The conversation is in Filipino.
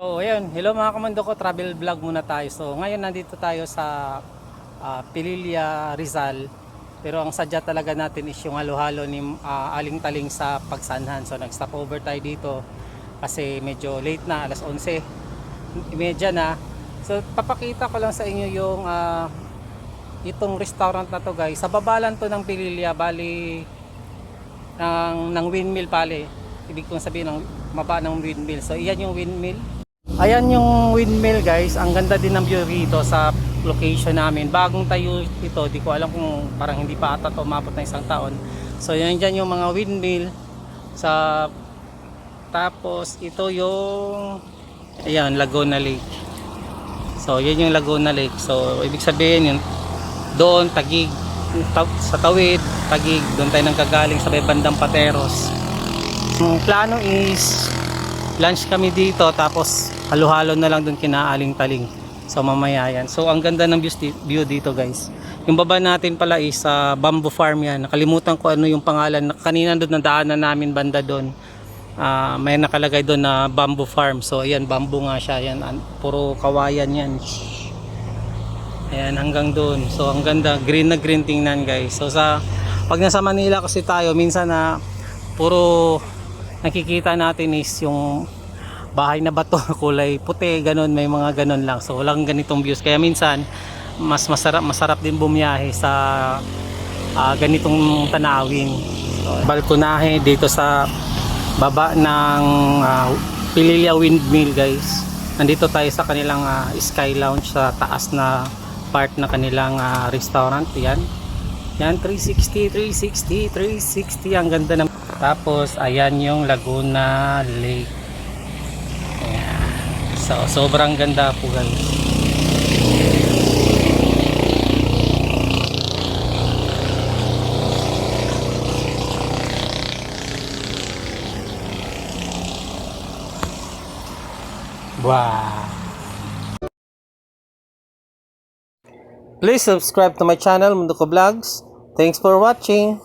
So, ayun. Hello mga kamando ko, travel vlog muna tayo. So, ngayon nandito tayo sa ah, Pililia, Rizal. Pero ang sadya talaga natin is yung halo-halo ni ah, Aling Taling sa Pagsanhan. So, nag-stop over tayo dito kasi medyo late na, alas 11. Medya na. So, papakita ko lang sa inyo yung ah, itong restaurant na to guys. Sa babalan to ng Pililia, bali ng, ng windmill pale. Ibig kong sabihin ng maba ng windmill. So, iyan yung windmill. Ayan yung windmill guys. Ang ganda din ng view rito sa location namin. Bagong tayo ito. Di ko alam kung parang hindi pa ata to umabot na isang taon. So yan dyan yung mga windmill. Sa tapos ito yung ayan Laguna Lake. So yan yung Laguna Lake. So ibig sabihin yun doon tagig ta- sa tawid tagig doon tayo nang kagaling sa may bandang Pateros. Ang plano is lunch kami dito tapos halo-halo na lang doon kinaaling taling. So mamaya yan. So ang ganda ng view dito guys. Yung baba natin pala is sa bamboo farm yan. Nakalimutan ko ano yung pangalan. Kanina doon nadaanan namin banda doon Ah, may nakalagay doon na bamboo farm. So ayan bamboo nga siya. Yan an- puro kawayan yan. Ayan hanggang doon so ang ganda. Green na green tingnan guys. So sa pag nasa Manila kasi tayo minsan na puro nakikita natin is yung bahay na bato kulay puti ganun may mga ganun lang. So walang ganitong views. Kaya minsan mas masarap masarap din bumiyahe sa ah, ganitong tanawin. So, balkonahe dito sa baba ng ah, Pililia Windmill guys. Nandito tayo sa kanilang ah, Sky Lounge sa taas na part na kanilang ah, restaurant. Yan. Yan 360 360 360 ang ganda ng tapos ayan yung Laguna Lake. So sobrang ganda po guys wow Please subscribe to my channel Mundo Ko Vlogs. Thanks for watching.